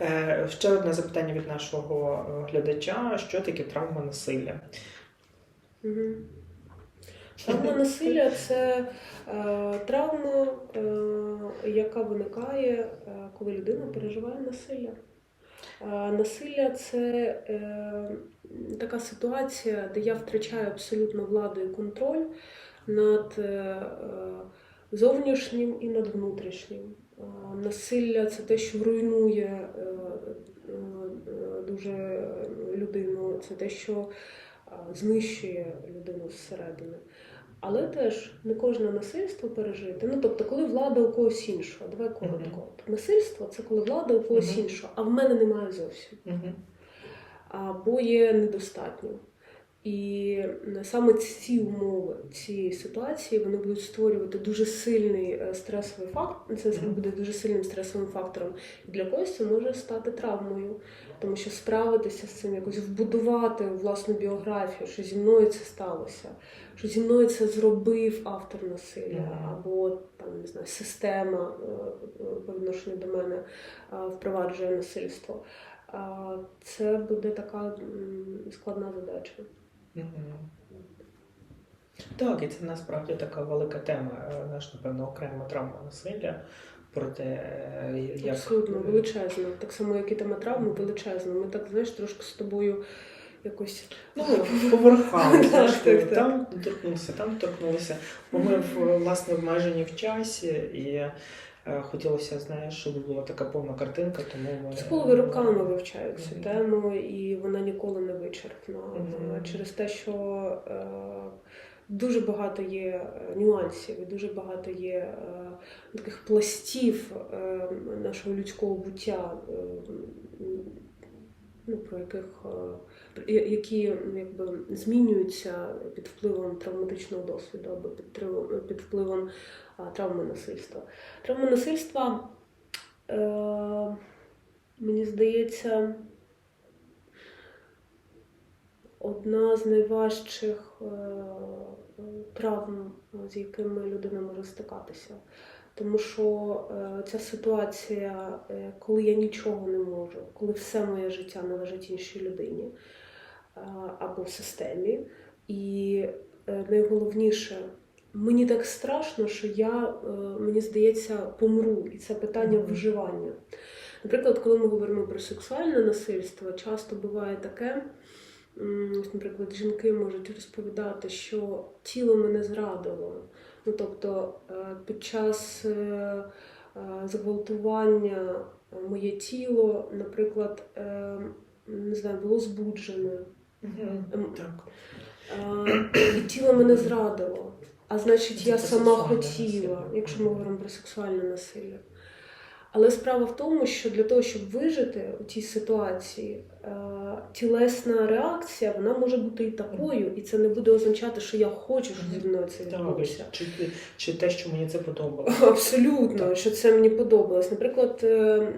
Е, Ще одне запитання від нашого е, глядача: що таке травма насилля? Травма насилля це е, травма, е, яка виникає, е, коли людина переживає насилля. Е, насилля це е, така ситуація, де я втрачаю абсолютно владу і контроль над е, е, зовнішнім і над внутрішнім. Е, насилля це те, що руйнує е, е, дуже людину, це те, що знищує людину зсередини. Але теж не кожне насильство пережити. Ну тобто, коли влада у когось іншого, давай коротко. Насильство це коли влада у когось Мгм. іншого, а в мене немає зовсім. Угу. Або є недостатньо. І саме ці умови, ці ситуації, вони будуть створювати дуже сильний е, стресовий фактор. Це буде дуже сильним стресовим фактором. І для когось це може стати травмою, тому що справитися з цим, якось вбудувати власну біографію, що зі мною це сталося, що зі мною це зробив автор насилля, або там не знаю, система е, по відношенню до мене е, впроваджує насильство. Це буде така складна задача. Так, і це насправді така велика тема. е, Наш, напевно, окрема травма насилля. Про те, е, як Абсолютно величезна. Так само, як і тема травми, величезна. Ми так знаєш, трошки з тобою якось Ну, по знаєш, так, так. там торкнувся, там торкнувся. Бо ми в- власне обмежені в часі, і хотілося, знаєш, щоб була така повна картинка, тому ми психологи роками вивчають цю тему, і вона ніколи не вичерпна. Мгм. Через те, що е, дуже багато є е, нюансів, і дуже багато є е, таких пластів е, нашого людського буття. е, Ну, про яких е, які якби змінюються під впливом травматичного досвіду або під, під впливом травми насильства. Травма насильства, е, мені здається, одна з найважчих е, травм, з якими людина може стикатися. Тому що е, ця ситуація, е, коли я нічого не можу, коли все моє життя належить іншій людині е, або системі. І найголовніше, мені так страшно, що я, мені здається, помру. І це питання виживання. Наприклад, коли ми говоримо про сексуальне насильство, часто буває таке. Наприклад, жінки можуть розповідати, що тіло мене зрадило. Ну, тобто е, під час е, е, зґвалтування моє тіло, наприклад, не знаю, було збуджене. Ем, Так. І тіло мене зрадило. А значить, я сама хотіла, якщо ми говоримо про сексуальне насилля. Але справа в тому, що для того, щоб вижити у цій ситуації, е, тілесна реакція вона може бути і такою, і це не буде означати, що я хочу, щоб зі мною це відбулося. чи, чи те, що мені це подобалося. Абсолютно, Так. що це мені подобалось. Наприклад, е,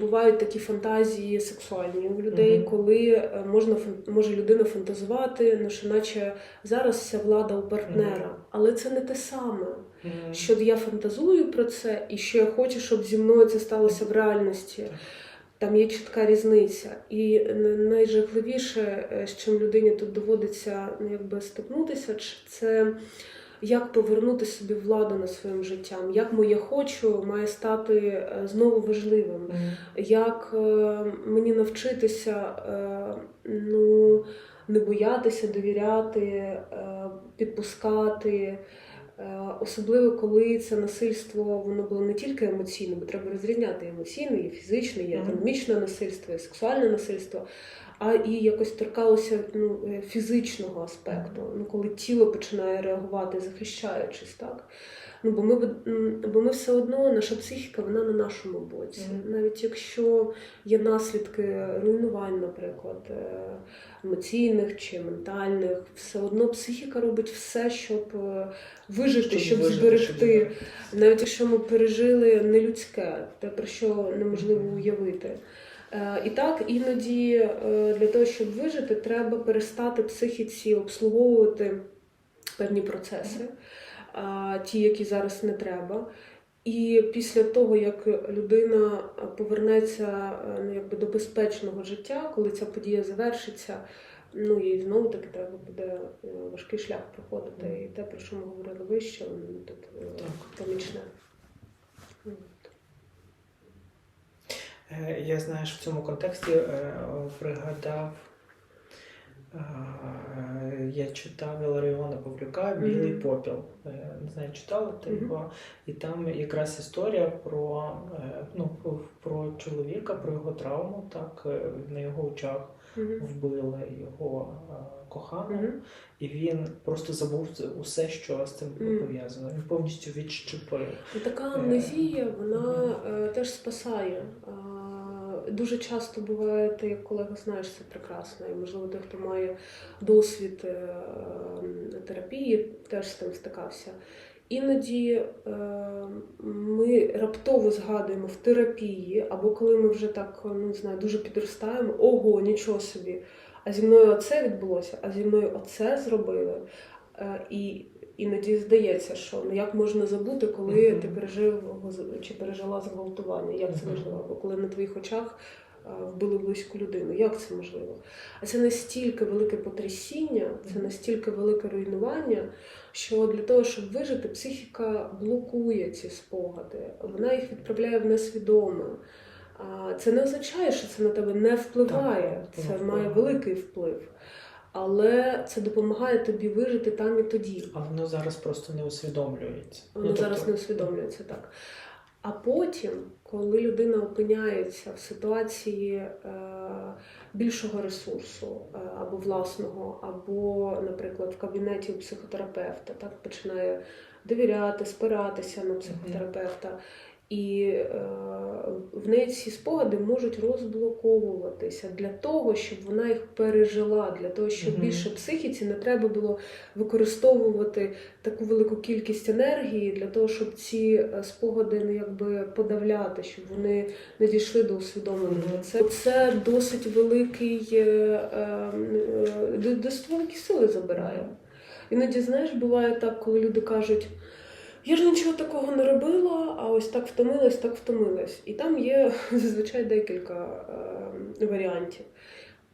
бувають такі фантазії сексуальні у людей, Мгм. коли е, можна може людина фантазувати, ну що наче зараз вся влада у партнера, але це не те саме. Мгм. Що я фантазую про це, і що я хочу, щоб зі мною це сталося в реальності. Там є чітка різниця. І найжахливіше, е, з чим людині тут доводиться ну, якби стикнутися, це як повернути собі владу над своїм життям, як моє хочу має стати е, знову важливим, Мгм. як е, мені навчитися е, ну, не боятися, довіряти, е, підпускати. Е, Особливо коли це насильство воно було не тільки емоційне, бо треба розрізняти емоційне, і фізичне, і економічне насильство, і сексуальне насильство, а і якось торкалося ну, е, фізичного аспекту, ну, коли тіло починає реагувати, захищаючись, так? Ну, бо ми, бо ми все одно, наша психіка, вона на нашому боці. Мгм. Навіть якщо є наслідки руйнувань, наприклад, е, емоційних чи ментальних, все одно психіка робить все, щоб е, вижити, щоб, вижити, зберегти. щоб- Навіть якщо ми пережили нелюдське, те, про що неможливо уявити. Е, І так, іноді для того, щоб вижити, треба перестати психіці обслуговувати певні процеси, а, ті, які зараз не треба. І після того, як людина повернеться е, ну, якби до безпечного життя, коли ця подія завершиться, ну їй знову таки треба буде е, важкий шлях проходити. І те, про що ми говорили вище, ну, е, Так. помічне. Я знаєш, в цьому контексті пригадав. Я читав Іларіона Павлюка Білий попіл. Е, Не знаю, читала ти його. І там якраз історія про, е, ну, про чоловіка, про його травму. Так, е, на його очах вбили його кохану, і він просто забув усе, що з цим було пов'язано. Він повністю відщепив. Така амнезія, вона теж спасає. Дуже часто буває, ти як колега знаєш це прекрасно, і можливо той, хто має досвід е, терапії, теж з тим стикався. Іноді е, ми раптово згадуємо в терапії, або коли ми вже так ну, не знаю, дуже підростаємо, ого, нічого собі. А зі мною оце відбулося, а зі мною оце зробили. Е, І іноді здається, що ну як можна забути, коли Мгм. ти пережив чи пережила зґвалтування? Як це можливо? Або коли на твоїх очах вбили близьку людину? Як це можливо? А це настільки велике потрясіння, це настільки велике руйнування, що для того, щоб вижити, психіка блокує ці спогади, вона їх відправляє в несвідоме. А Це не означає, що це на тебе не впливає. Так, Це має впливає. великий вплив. Але це допомагає тобі вижити там і тоді. А воно зараз просто не усвідомлюється. Воно Ну, зараз тобто- не усвідомлюється так. А потім, коли людина опиняється в ситуації е, більшого ресурсу е, або власного, або, наприклад, в кабінеті у психотерапевта, так починає довіряти, спиратися на психотерапевта. І е, в неї ці спогади можуть розблоковуватися для того, щоб вона їх пережила, для того, щоб Мгм. більше психіці не треба було використовувати таку велику кількість енергії для того, щоб ці е, спогади ну, якби подавляти, щоб вони не дійшли до усвідомлення. Мгм. Це, це досить великий е, е, е, досить великі сили забирає. Іноді, знаєш, буває так, коли люди кажуть. Я ж нічого такого не робила, а ось так втомилась, так втомилась. І там є зазвичай декілька е, варіантів.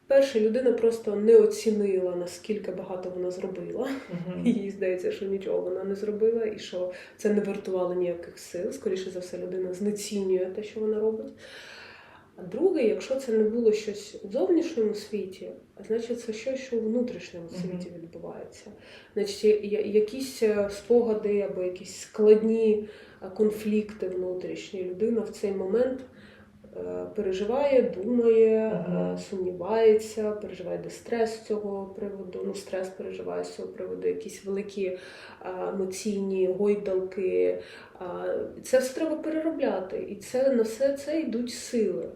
Перше, людина просто не оцінила, наскільки багато вона зробила. Uh -huh. Їй здається, що нічого вона не зробила, і що це не вартувало ніяких сил. Скоріше за все, людина знецінює те, що вона робить. А друге, якщо це не було щось в зовнішньому світі, а значить це щось, що у внутрішньому світі відбувається. Значить, якісь е, спогади або якісь складні е, конфлікти внутрішні людина в цей момент переживає, думає, е, сумнівається, переживає дистрес з цього приводу. Ну, стрес переживає з цього приводу, якісь великі е, емоційні гойдалки. Це все треба переробляти, і це на все це йдуть сили.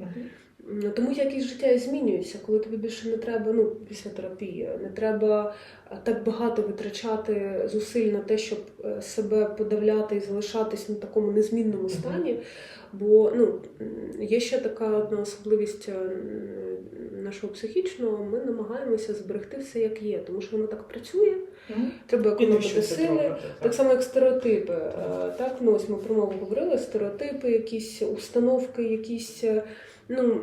Тому якість життя і змінюється, коли тобі більше не треба, ну після терапії, не треба е, так багато витрачати зусиль на те, щоб е, себе подавляти і залишатись на такому незмінному стані. Бо ну є ще така одна особливість е, нашого психічного. Ми намагаємося зберегти все як є, тому що воно так працює. Треба економити сили. Так само, як стереотипи. Так, ну ось ми про мову говорили, стереотипи, якісь установки, якісь ну,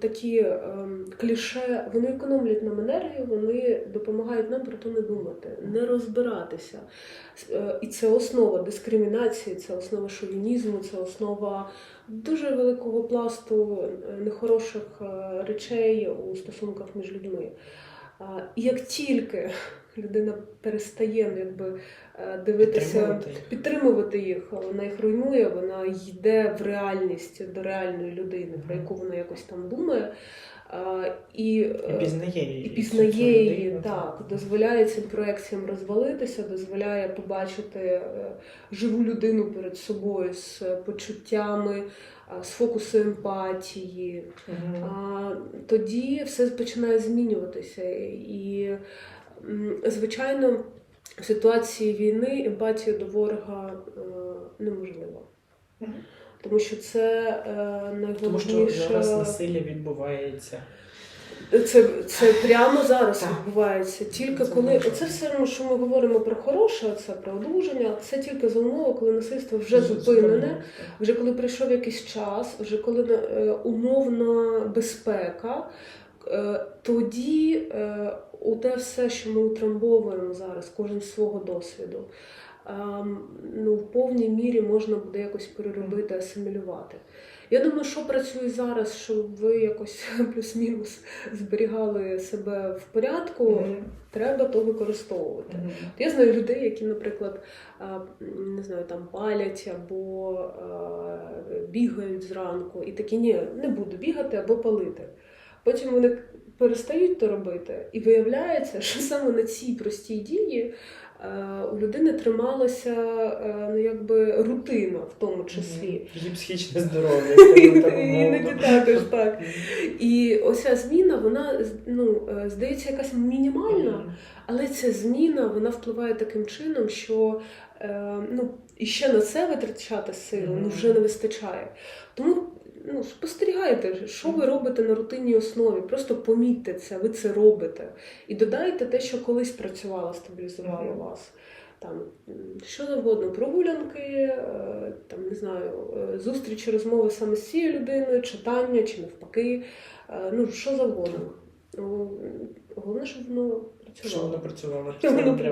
такі ем, кліше, вони економлять нам енергію, вони допомагають нам про то не думати, не розбиратися. Е, І це основа дискримінації, це основа шовінізму, це основа дуже великого пласту е, нехороших е, речей у стосунках між людьми. І як тільки людина перестає ну, якби, е, дивитися, Підтримувати їх. підтримувати їх, вона їх руйнує, вона йде в реальність до реальної людини, про яку вона якось там думає. А, І, І е, пізнає її. і пізнає її, людину. так, дозволяє цим проекціям розвалитися, дозволяє побачити е, живу людину перед собою з почуттями, з фокусу емпатії. А, тоді все починає змінюватися. І, звичайно, в ситуації війни емпатія до ворога е, неможлива. Тому що це е, Тому що зараз насилля відбувається. Це, це прямо зараз Так. відбувається. Тільки Це коли оце все одно, що ми говоримо про хороше, це про одужання, це тільки за умови, коли насильство вже зупинене, вже коли прийшов якийсь час, вже коли е, умовна безпека, тоді е, у те все, що ми утрамбовуємо зараз, кожен з свого досвіду, ем, ну, в повній мірі можна буде якось переробити, асимілювати. Я думаю, що працює зараз, щоб ви якось плюс-мінус зберігали себе в порядку, Мгм. треба то використовувати. Мгм. Я знаю людей, які, наприклад, не знаю, там палять або бігають зранку, і такі ні, не буду бігати або палити. Потім вони перестають то робити, і виявляється, що саме на цій простій дії е, у людини трималася е, ну, якби рутина в тому числі. Її психічне здоров'я. так, Іноді також так. Мгм. І оця зміна, вона ну, е, здається якась мінімальна, але ця зміна вона впливає таким чином, що ну, і ще на це витрачати сили ну, вже не вистачає. Тому ну, спостерігайте, що ви робите на рутинній основі. Просто помітьте це, ви це робите. І додайте те, що колись працювало, стабілізувало вас. Там що завгодно, прогулянки, е, там не знаю, е, зустрічі, розмови саме з цією людиною, читання чи навпаки, е, ну що завгодно. Головне, щоб воно працювало. Щоб воно Це треба.